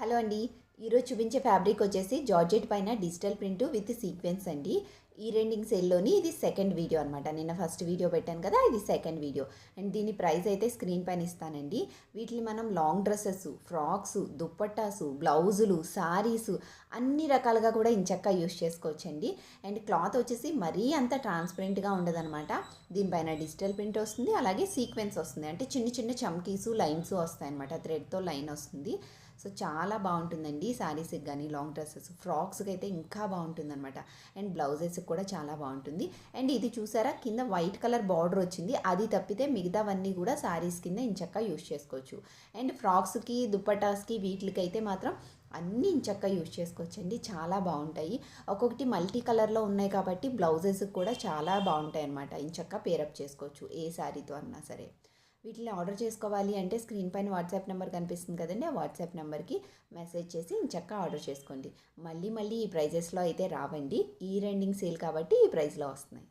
Hello అండి ఈరోజు చూపించే ఫ్యాబ్రిక్ వచ్చేసి జార్జెట్ పైన డిజిటల్ ప్రింట్ విత్ సీక్వెన్స్ అండి. ఈ రెండింగ్ సేల్లోని ఇది సెకండ్ వీడియో అనమాట నిన్న ఫస్ట్ వీడియో పెట్టాను కదా ఇది సెకండ్ వీడియో. అండ్ దీని ప్రైస్ అయితే స్క్రీన్ పైన ఇస్తానండి. వీటిని మనం లాంగ్ డ్రెస్సెస్ ఫ్రాక్స్ దుప్పట్టాసు బ్లౌజులు సారీస్ అన్ని రకాలుగా కూడా ఇంచక్క యూస్ చేసుకోవచ్చండి. అండ్ క్లాత్ వచ్చేసి మరీ అంత ట్రాన్స్పరెంట్గా ఉండదన్నమాట. దీనిపైన డిజిటల్ ప్రింట్ వస్తుంది అలాగే సీక్వెన్స్ వస్తుంది. అంటే చిన్న చిన్న చమ్కీసు లైన్స్ వస్తాయి అనమాట థ్రెడ్తో లైన్ వస్తుంది. సో చాలా బాగుంటుందండి శారీస్కి కానీ లాంగ్ డ్రెస్సెస్. ఫ్రాక్స్కి అయితే ఇంకా బాగుంటుంది అనమాట అండ్ బ్లౌజెస్ కూడా చాలా బాగుంటుంది. అండ్ ఇది చూసారా? కింద వైట్ కలర్ బార్డర్ వచ్చింది. అది తప్పితే మిగతావన్నీ కూడా శారీస్ కింద ఇంచక్క యూస్ చేసుకోవచ్చు. అండ్ ఫ్రాక్స్కి దుప్పటాస్కి వీటికి అయితే మాత్రం అన్నీ ఇంచక్క యూజ్ చేసుకోవచ్చండి. చాలా బాగుంటాయి. ఒక్కొక్కటి మల్టీ కలర్లో ఉన్నాయి కాబట్టి బ్లౌజెస్ కూడా చాలా బాగుంటాయి అనమాట ఇంచక్క పేరప్ చేసుకోవచ్చు ఏ శారీతో అన్నా సరే. వీటిని ఆర్డర్ చేసుకోవాలి అంటే స్క్రీన్ పైన వాట్సాప్ నెంబర్ కనిపిస్తుంది కదండి ఆ వాట్సాప్ నెంబర్కి మెసేజ్ చేసి చక్కగా ఆర్డర్ చేసుకోండి. మళ్ళీ మళ్ళీ ఈ ప్రైజెస్లో అయితే రావండి. ఈ రెండింగ్ సేల్ కాబట్టి ఈ ప్రైస్లో వస్తున్నాయి.